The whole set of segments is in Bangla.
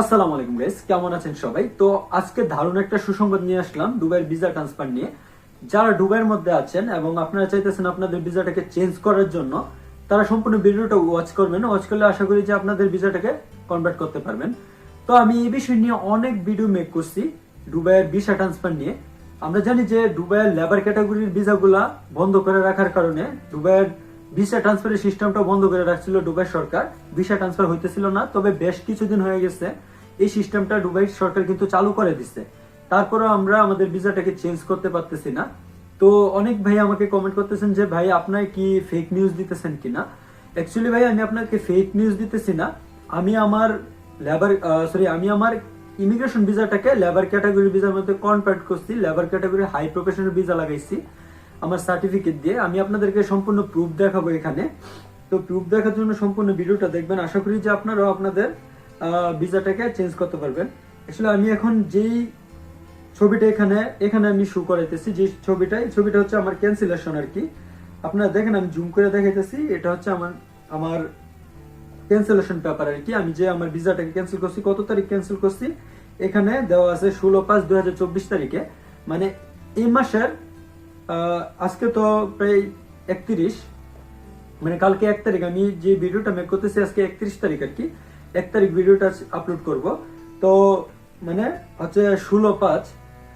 আসসালামু আলাইকুম গাইস কেমন আছেন সবাই? তো আজকে দারুণ একটা সুসংবাদ নিয়ে আসলাম, দুবাইয়ের ভিসা ট্রান্সফার নিয়ে। যারা দুবাইয়ের মধ্যে আছেন এবং আপনারা চাইতেছেন আপনাদের ভিসাটাকে চেঞ্জ করার জন্য, তারা সম্পূর্ণ ভিডিওটা ওয়াচ করবেন। ওয়াচ করলে আশা করি যে আপনাদের ভিসাটাকে কনভার্ট করতে পারবেন। তো আমি এই বিষয় নিয়ে অনেক ভিডিও মেক করছি দুবাইয়ের ভিসা ট্রান্সফার নিয়ে। আমরা জানি যে দুবাইয়ের লেবার ক্যাটাগরির ভিসাগুলা বন্ধ করে রাখার কারণে দুবাইয়ের ভিসা ট্রান্সফারের সিস্টেমটা বন্ধ করে রাখছিল দুবাই সরকার। ভিসা ট্রান্সফার হইতেছিল না, তবে বেশ কিছুদিন হয়ে গেছে। এই সিস্টেমটা দুবাই সরকার কিন্তু চালু করে দিচ্ছে তারপরে আমরা আমাদের ভিসাটাকে চেঞ্জ করতে পারতেছি না। তো অনেক ভাই আমাকে কমেন্ট করতেছেন যে, ভাই, আপনার কি ফেক নিউজ দিতেছেন কিনা? অ্যাকচুয়ালি ভাই, আমি আপনাকে ফেক নিউজ দিতেছি না। আমি আমার লেবার সরি আমি আমার ইমিগ্রেশন ভিসাটাকে লেবার ক্যাটাগরি ভিসার মধ্যে কনভার্ট করছি labour category high professional visa লাগাইছি। আমার সার্টিফিকেট দিয়ে আমি আপনাদেরকে সম্পূর্ণ প্রুফ দেখাবো এখানে। তো প্রুফ দেখার জন্য সম্পূর্ণ ভিডিওটা দেখবেন। আশা করি যে আপনারাও আপনাদের ভিসাটাকে চেঞ্জ করতে পারবেন। আসলে আমি এখন যেই ছবিটা এখানে এখানে আমি শু করাইতেছি, যে ছবিটা ছবিটা হচ্ছে আমার ক্যান্সেলেশন আর কি। আপনারা দেখেন, আমি জুম করে দেখাইতেছি। এটা হচ্ছে আমার আমার ক্যান্সেলেশন পেপার আর কি। আমি যে আমার ভিসাটাকে ক্যান্সেল করছি, কত তারিখ ক্যান্সেল করছি, এখানে দেওয়া আছে ষোলো পাঁচ চব্বিশ তারিখে। মানে এই মাসের আজকে তো প্রায় একত্রিশ মানে কালকে এক তারিখ, আমি যে ভিডিওটা মেক করতেছি আজকে একত্রিশ তারিখ আর কি, এক তারিখ ভিডিওটা আপলোড করব। তো মানে হচ্ছে ষোলো পাঁচ,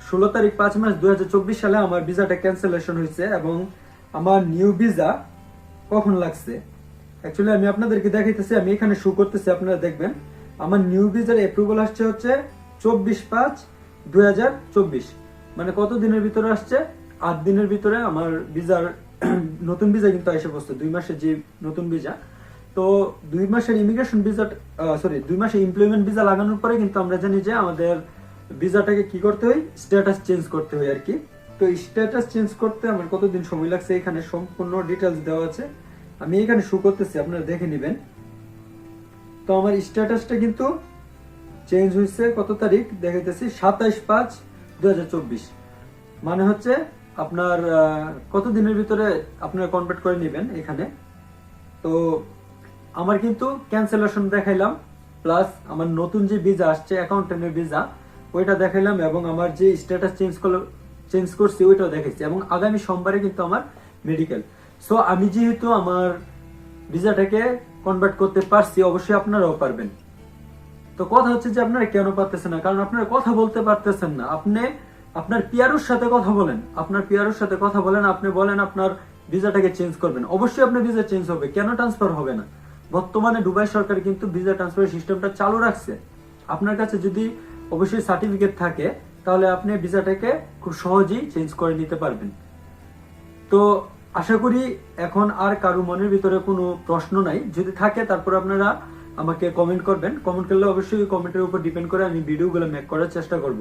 ষোলো তারিখ পাঁচ মাস দুই হাজার চব্বিশ সালে আমার ভিসাটা ক্যান্সেলেশন হয়েছে এবং আমার নিউ ভিসা কখন লাগছে? অ্যাকচুয়ালি আমি আপনাদেরকে দেখাইতেছি, আমি এখানে শু করতেছি, আপনারা দেখবেন। আমার নিউ ভিসার অ্যাপ্রুভাল আসছে হচ্ছে চব্বিশ পাঁচ দুই মানে কত দিনের ভিতরে আসছে? আট দিনের ভিতরে আমার ভিসার নতুন ভিসা কিন্তু এসে পড়ছে দুই মাসের যে নতুন ভিসা। তো দুই মাসের ইমিগ্রেশন ভিসা সরি দুই মাসের এমপ্লয়মেন্ট ভিসা লাগানোর পরে কিন্তু আমরা জানি যে আমাদের ভিসাটাকে কি করতে হয়? স্ট্যাটাস চেঞ্জ করতে হয় আর কি। তো স্ট্যাটাস চেঞ্জ করতে আমার কতদিন সময় লাগছে এখানে সম্পূর্ণ ডিটেলস দেওয়া আছে। আমি এখানে শু করতেছি, আপনারা দেখে নেবেন। তো আমার স্ট্যাটাসটা কিন্তু চেঞ্জ হয়েছে, কত তারিখ? দেখাইতেছি, সাতাইশ পাঁচ দু মানে হচ্ছে আপনার কত দিনের ভিতরে আপনারা কনভার্ট করে নেবেন এখানে? তো আমার কিন্তু ক্যান্সেলেশন দেখাইলাম প্লাস আমার নতুন যে ভিসা আসছে অ্যাকাউন্টেন্টের ভিসা ওইটা দেখাইলাম এবং আমার যে স্ট্যাটাস চেঞ্জ করল চেঞ্জ করছি, ওইটাও দেখাইছি এবং আগামী সোমবারে কিন্তু আমার মেডিকেল সো আমি যেহেতু আমার ভিসাটাকে কনভার্ট করতে পারছি, অবশ্যই আপনারাও পারবেন। তো কথা হচ্ছে যে আপনারা কেন পারতেছেন না? কারণ আপনারা কথা বলতে পারতেছেন না। আপনি আপনার পিয়ারুর সাথে কথা বলেন। আপনার পিয়ারুর সাথে কথা বলেন, আপনি বলেন আপনার ভিসাটাকে চেঞ্জ করবেন। অবশ্যই আপনার ভিসা চেঞ্জ হবে, কেন ট্রান্সফার হবে না? বর্তমানে দুবাই সরকার কিন্তু ভিসা ট্রান্সফার সিস্টেমটা চালু রাখছে। আপনার কাছে যদি অবশ্যই সার্টিফিকেট থাকে, তাহলে আপনি ভিসাটাকে খুব সহজেই চেঞ্জ করে নিতে পারবেন। তো আশা করি এখন আর কারও মনের ভিতরে কোনো প্রশ্ন নাই। যদি থাকে, তারপর আপনারা আমাকে কমেন্ট করবেন। কমেন্ট করলে অবশ্যই কমেন্টের উপর ডিপেন্ড করে আমি ভিডিওগুলো মেক করার চেষ্টা করব।